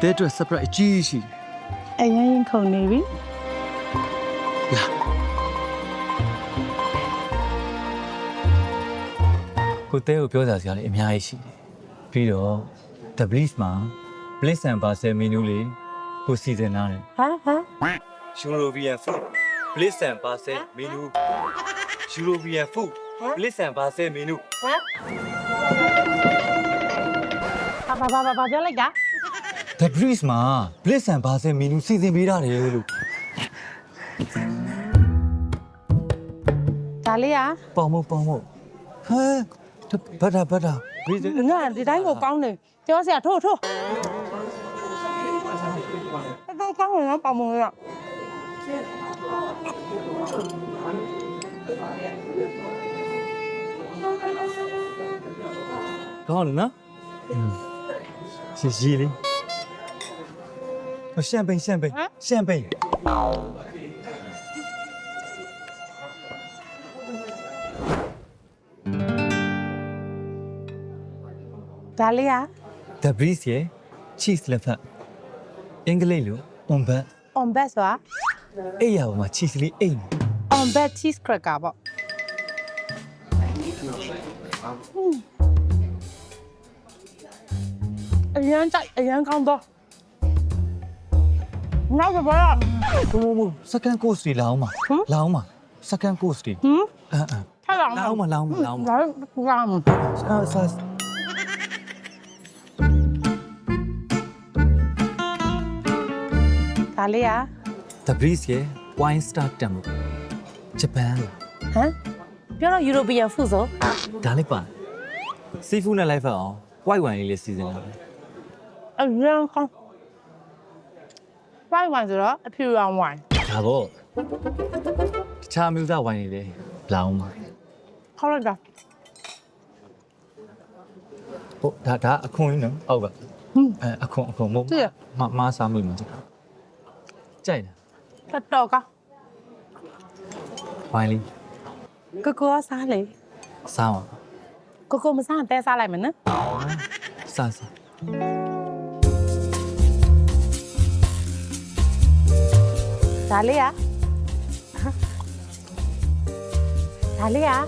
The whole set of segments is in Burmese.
တဲအတွက် surprise အကြီးရှိတယ်အရင်ရင်ခုန်နေပြီကိုတဲကိုပြောစရာစကားလေးအများကြီးရှိတယ်ပြီးတော့ The Bliss မှာ Bliss and Parcel menu လေးကိုစီစဉ်ထားတယ်ဟာဟာ European food Bliss and Parcel menu European food Bliss and Parcel menu ဘာဘာဘာဘာပြောလိုက်တာ The Bliss မှာ Bliss and Parcel menu စီစဉ်ပေးထားတယ်လို့ဒါလေးอ่ะပေါင်မပေါင်မဟမ်ဘတ်တာဘတ်တာ Bliss ငါဒီတိုင်းကိုကောင်းနေပြောစရာထို့ထို့တော့ကောင်းနေတော့ပေါမရကောင်းတယ်နော်ရှည်ရှည်လေးဟို ရှမ်ပိန်ရှမ်ပိန်ရှမ်ပိန်ဒါလေးอ่ะ The Breeze ရဲ့ cheese လက်ဖက်အင်္ဂလိပ်လို on bat on bet ဆိုတာအဲ့ရပါမှာ cheese လေးအိတ်နေ on bet cheese cracker ပေါ့အရန်ကြိုက်အရန်ကောင်းတော့ နောက်တော့ဘာလဲဘိုးဘိုး second course တွေလာအောင်ပါဟမ် လာအောင်ပါ second course တွေဟမ်အဲအဲထားလာလာအောင်ပါလာအောင်ပါလာအောင်ပါဒါကမ်းအာဆာဒါလေးอ่ะ The Breeze ရဲ့ wine star တမ်မိုဂျပန်လာဟမ်ပြောတော့ European food ဆိုဒါလေးပါ seafood နဲ့လိုက်ဖက်အောင် white wine လေးလေးစီစဉ်လာတယ် အရန်ကောင်း ဝိုင်းဝိုင်းဆိုတော့အဖြူရောင်ဝိုင်းဒါပေါ့တခြားမျိုးသား wine တွေလည်းလာအောင်ပါခေါက်လိုက်တာဟုတ်ဒါဒါအခွန်ကြီးနော်ဟုတ်ပါဟွန်းအဲအခွန်အခွန်မို့သိရမမစားမိမှာကြကြိုက်လားတော်တော်ကောင်းဝိုင်းလေးကိုကိုကစားလေစားပါကိုကိုမစားရင်တဲစားလိုက်မယ်နော်စားစား ဒါလေးอ่ะဒါလေးอ่ะ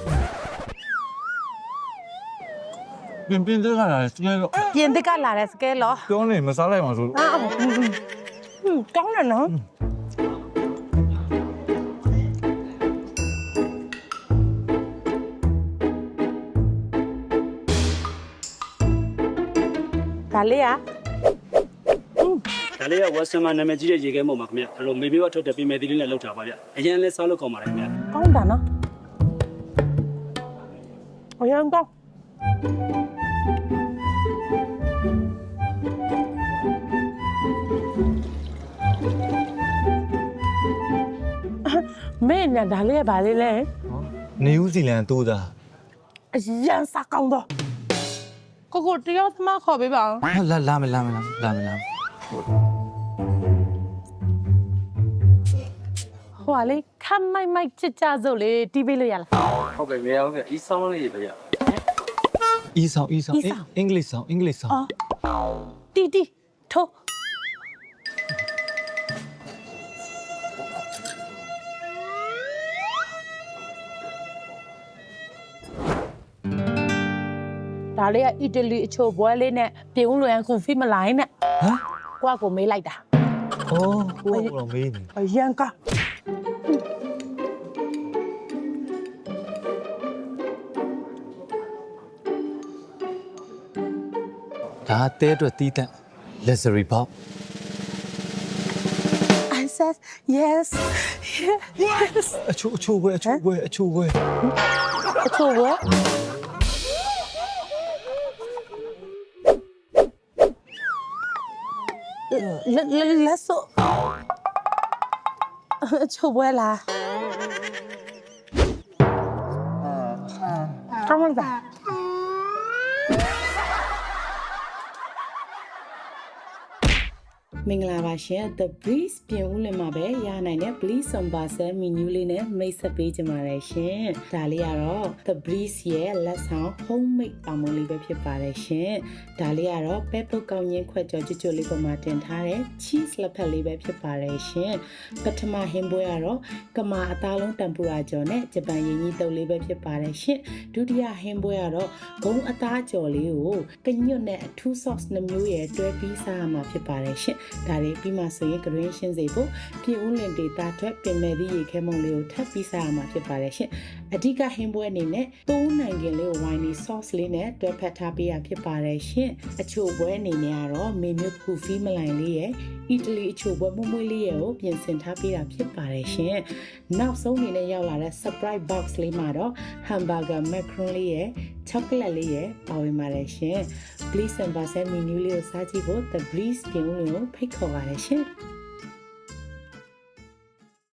ပြင်းပြင်းတက်လာတယ်စကဲတော့ ပြင်သစ်ကလာတဲ့စကဲလော ပြောနေမစားလိုက်ပါဆို အာဟွန်းကောင်းတယ်နော်ဒါလေးอ่ะ ဒါလေးက Western မှာနာမည်ကြီးတဲ့ရေခဲမုံပါခင်ဗျအဲ့လိုမေဘေးကထွက်တဲ့ပြင်မဲ့သီးလေးနဲ့လောက်တာပါဗျအရင်လဲစားလို့ကောင်းပါတယ်ခင်ဗျကောင်းတာနော်အရင်ကောင်းမင်းညာဒါလေးကဘာလေးလဲနေဦးဇီလန်တိုးသားအရန်စားကောင်းတော့ကိုကိုတယောက်သမားခေါ်ပေးပါဦးဟာလာလာမလာမလာလာမလာ ဟိုကလေခမ်းမိုက်မိုက်ချစ်ကြစို့လေတီးပေးလို့ရလားဟုတ်ကဲ့မရဘူးခင်ဗျအီဆောင်းလေးပဲဗျအီဆောင်အီဆောင်အီဆောင်အင်္ဂလိပ်ဆောင်အင်္ဂလိပ်ဆောင်အော်တီတီထိုးဒါလေးကအီတလီအချိုပွဲလေးနဲ့ပြင်ဦးလွယ်ကွန်ဖီမလိုင်းနဲ့ဟမ် ကိုကကိုမေးလိုက်တာအော်ကိုကတော့မေးနေအရန်ကဒါတဲအတွက်တီးတန့် luxury box I said yes yes အချိုးအချိုးပဲအချိုးပဲအချိုးပဲအချိုပွဲ လက်လက်လက်ဆိုအချိုပွဲလားကောင်းလိုက်တာ မင်္ဂလာပါရှင် The Breeze ပြင်ဦးလင်မှာပဲရနိုင်တဲ့ Bleach on Basel menu လေးနဲ့မိတ်ဆက်ပေးကြပါရရှင်ဒါလေးကတော့ The Breeze ရဲ့လက်ဆောင် homemade ပါမလေးပဲဖြစ်ပါတယ်ရှင်ဒါလေးကတော့ပဲပုတ်ကောင်းချင်းခွက်ကြော်ကြွကြွလေးပေါ်မှာတင်ထားတဲ့ cheese လက်ဖက်လေးပဲဖြစ်ပါတယ်ရှင်ပထမဟင်းပွဲကတော့ကမာအသားလုံးတံပူရာကြော်နဲ့ဂျပန်ရင်းကြီးတုပ်လေးပဲဖြစ်ပါတယ်ရှင်ဒုတိယဟင်းပွဲကတော့ဂုံအသားကြော်လေးကိုကညွတ်နဲ့အထူး sauce နှမျိုးရဲ့တွဲပြီးစားရမှာဖြစ်ပါတယ်ရှင်ဒါလေးပြီးမှဆိုရင် green ရှင်းစေဖို့ပြင်ဦးလင်ဒေတာထွက်ပင်မဲ့သည့်ရေခဲမုံလေးကိုထပ်ပြီးစားရမှာဖြစ်ပါတယ်ရှင်အဓိကဟင်းပွဲအနေနဲ့သုံးနိုင်ငံလေးကိုဝိုင်းနီ sauce လေးနဲ့တွဲဖက်ထားပေးရဖြစ်ပါတယ်ရှင်အချို့ပွဲအနေနဲ့ကတော့မေမျိုးကူဖီမလိုင်လေးရဲ့အီတလီအချို့ပွဲမွမွေးလေးရဲ့ကိုပြင်ဆင်ထားပေးတာဖြစ်ပါတယ်ရှင်နောက်ဆုံးအနေနဲ့ရောက်လာတဲ့ surprise box လေးမှာတော့ hamburger macaron လေးရဲ့ chocolate လေးရဲ့ပါဝင်ပါတယ်ရှင် please and basel menu လေးကိုစားကြည့်ဖို့ the breeze ပြင်ဦးလေးကိုဖိတ်ခေါ်ပါတယ်ရှင်